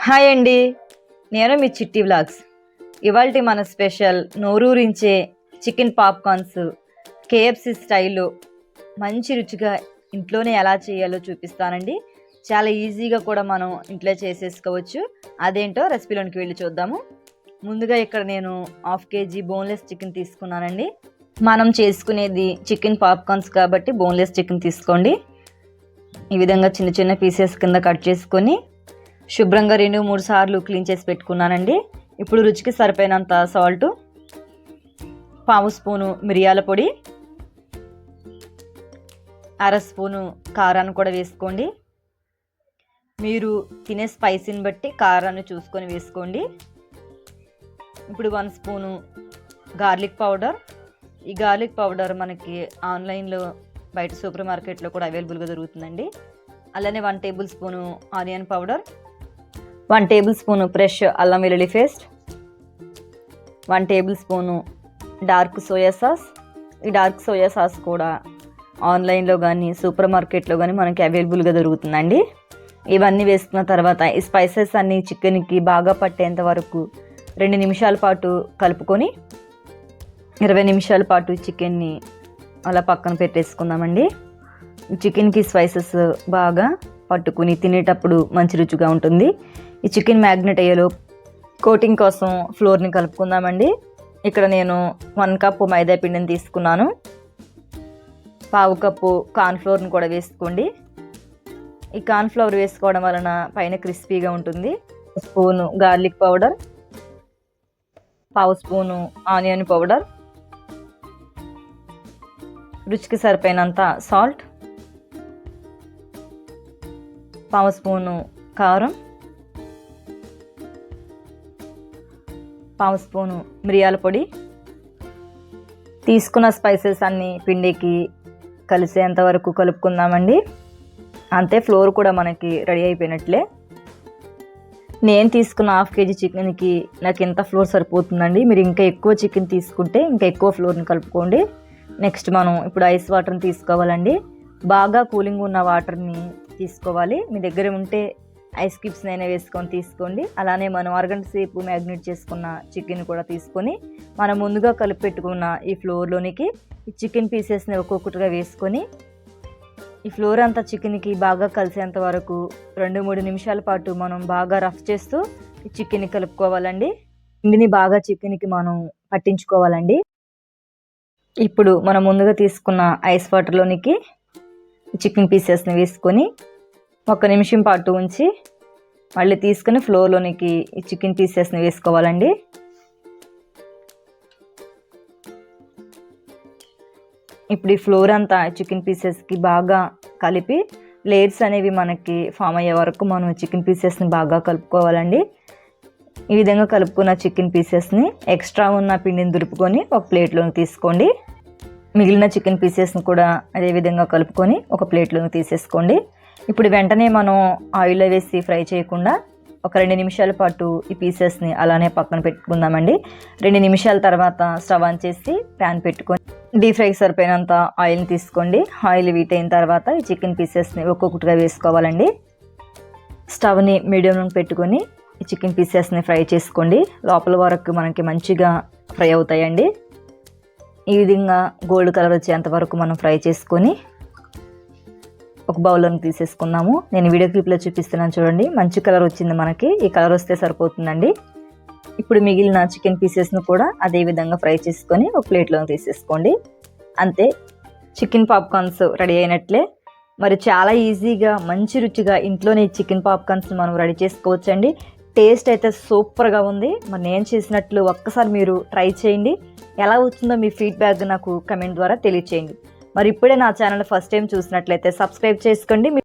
Hi అండి. నేను మీ చిట్టి వ్లాగ్స్. ఇవాళ మన స్పెషల్ నోరూరించే చికెన్ పాప్కార్న్స్ కేఎఫ్సి స్టైల్లో మంచి రుచిగా ఇంట్లోనే ఎలా చేయాలో చూపిస్తానండి. చాలా ఈజీగా కూడా మనం ఇంట్లో చేసేసుకోవచ్చు. అదేంటో రెసిపీలోనికి వెళ్ళి చూద్దాము. ముందుగా ఇక్కడ నేను హాఫ్ కేజీ బోన్లెస్ చికెన్ తీసుకున్నానండి. మనం చేసుకునేది చికెన్ పాప్కార్న్స్ కాబట్టి బోన్లెస్ చికెన్ తీసుకోండి. ఈ విధంగా చిన్న చిన్న పీసెస్ కింద కట్ చేసుకొని శుభ్రంగా రెండు మూడు సార్లు క్లీన్ చేసి పెట్టుకున్నానండి. ఇప్పుడు రుచికి సరిపోయినంత సాల్ట్ పావు స్పూను మిరియాల పొడి అర స్పూను కారాన్ని కూడా వేసుకోండి. మీరు తినే స్పైసీని బట్టి కారాన్ని చూసుకొని వేసుకోండి. ఇప్పుడు వన్ స్పూను గార్లిక్ పౌడర్. ఈ గార్లిక్ పౌడర్ మనకి ఆన్లైన్లో బయట సూపర్ మార్కెట్లో కూడా అవైలబుల్గా దొరుకుతుందండి. అలానే one tablespoon onion powder. One tablespoon fresh అల్లం వెల్లుల్లి paste one tablespoon dark soya sauce. ఈ డార్క్ సోయా సాస్ కూడా ఆన్లైన్లో కానీ సూపర్ మార్కెట్లో కానీ మనకి అవైలబుల్గా దొరుకుతుందండి. ఇవన్నీ వేసుకున్న తర్వాత ఈ స్పైసెస్ అన్నీ చికెన్కి బాగా పట్టేంత వరకు రెండు నిమిషాల పాటు కలుపుకొని ఇరవై నిమిషాల పాటు చికెన్ని అలా పక్కన పెట్టేసుకుందామండి. చికెన్కి స్పైసెస్ బాగా పట్టుకుని తినేటప్పుడు మంచి రుచిగా ఉంటుంది. ఈ చికెన్ మ్యాగ్నెట్ అయ్యేలో కోటింగ్ కోసం ఫ్లోర్ని కలుపుకుందామండి. ఇక్కడ నేను వన్ కప్పు మైదా పిండిని తీసుకున్నాను. పావు కప్పు కార్న్ఫ్లోర్ని కూడా వేసుకోండి. ఈ కార్న్ఫ్లవర్ వేసుకోవడం వలన పైన క్రిస్పీగా ఉంటుంది. స్పూను గార్లిక్ పౌడర్ పావు స్పూను ఆనియన్ పౌడర్ రుచికి సరిపోయినంత సాల్ట్ పావు స్పూను కారం పావు స్పూను మిరియాల పొడి. తీసుకున్న స్పైసెస్ అన్నీ పిండికి కలిసేంత వరకు కలుపుకుందామండి. అంతే ఫ్లోర్ కూడా మనకి రెడీ అయిపోయినట్లే. నేను తీసుకున్న హాఫ్ కేజీ చికెన్కి నాకు ఎంత ఫ్లోర్ సరిపోతుందండి. మీరు ఇంకా ఎక్కువ చికెన్ తీసుకుంటే ఇంకా ఎక్కువ ఫ్లోర్ని కలుపుకోండి. నెక్స్ట్ మనం ఇప్పుడు ఐస్ వాటర్ని తీసుకోవాలండి. బాగా కూలింగ్ ఉన్న వాటర్ని తీసుకోవాలి. మీ దగ్గర ఉంటే ఐస్ క్యూబ్స్ అయినా వేసుకొని తీసుకోండి. అలానే మనం అరగంట సేపు మ్యాగ్నేట్ చేసుకున్న చికెన్ కూడా తీసుకొని మనం ముందుగా కలిపి పెట్టుకున్న ఈ ఫ్లోర్లోనికి ఈ చికెన్ పీసెస్ని ఒక్కొక్కటిగా వేసుకొని ఈ ఫ్లోర్ అంతా చికెన్కి బాగా కలిసేంత వరకు రెండు మూడు నిమిషాల పాటు మనం బాగా రఫ్ చేస్తూ ఈ చికెన్ని కలుపుకోవాలండి. పిండిని బాగా చికెన్కి మనం పట్టించుకోవాలండి. ఇప్పుడు మనం ముందుగా తీసుకున్న ఐస్ వాటర్లోనికి చికెన్ పీసెస్ని వేసుకొని ఒక నిమిషం పాటు ఉంచి మళ్ళీ తీసుకుని ఫ్లోర్లోనికి ఈ చికెన్ పీసెస్ని వేసుకోవాలండి. ఇప్పుడు ఈ ఫ్లోర్ అంతా చికెన్ పీసెస్కి బాగా కలిపి లేయర్స్ అనేవి మనకి ఫామ్ అయ్యే వరకు మనం చికెన్ పీసెస్ని బాగా కలుపుకోవాలండి. ఈ విధంగా కలుపుకున్న చికెన్ పీసెస్ని ఎక్స్ట్రా ఉన్న పిండిని దులుపుకొని ఒక ప్లేట్లోకి తీసుకోండి. మిగిలిన చికెన్ పీసెస్ని కూడా అదే విధంగా కలుపుకొని ఒక ప్లేట్లోకి తీసేసుకోండి. ఇప్పుడు వెంటనే మనం ఆయిల్లో వేసి ఫ్రై చేయకుండా ఒక రెండు నిమిషాల పాటు ఈ పీసెస్ని అలానే పక్కన పెట్టుకుందామండి. రెండు నిమిషాల తర్వాత స్టవ్ ఆన్ చేసి ప్యాన్ పెట్టుకొని డీప్ ఫ్రైకి సరిపోయినంత ఆయిల్ని తీసుకోండి. ఆయిల్ వీట్ అయిన తర్వాత ఈ చికెన్ పీసెస్ని ఒక్కొక్కటిగా వేసుకోవాలండి. స్టవ్ని మీడియంలో పెట్టుకొని ఈ చికెన్ పీసెస్ని ఫ్రై చేసుకోండి. లోపల వరకు మనకి మంచిగా ఫ్రై అవుతాయండి. ఈ విధంగా గోల్డ్ కలర్ వచ్చేంత వరకు మనం ఫ్రై చేసుకొని ఒక బౌల్లోని తీసేసుకున్నాము. నేను వీడియో క్లిప్లో చూపిస్తున్నాను చూడండి. మంచి కలర్ వచ్చింది మనకి. ఈ కలర్ వస్తే సరిపోతుందండి. ఇప్పుడు మిగిలిన చికెన్ పీసెస్ను కూడా అదే విధంగా ఫ్రై చేసుకొని ఒక ప్లేట్లో తీసేసుకోండి. అంతే చికెన్ పాప్కార్న్స్ రెడీ అయినట్లే. మరి చాలా ఈజీగా మంచి రుచిగా ఇంట్లోనే చికెన్ పాప్కార్న్స్ మనం రెడీ చేసుకోవచ్చండి. టేస్ట్ అయితే సూపర్గా ఉంది. మరి నేను చేసినట్లు ఒక్కసారి మీరు ట్రై చేయండి. ఎలా వచ్చిందో మీ ఫీడ్బ్యాక్ నాకు కమెంట్ ద్వారా తెలియచేయండి. మరి ఇప్పుడే నా ఛానల్ ఫస్ట్ టైం చూసినట్లయితే సబ్స్క్రైబ్ చేసుకోండి.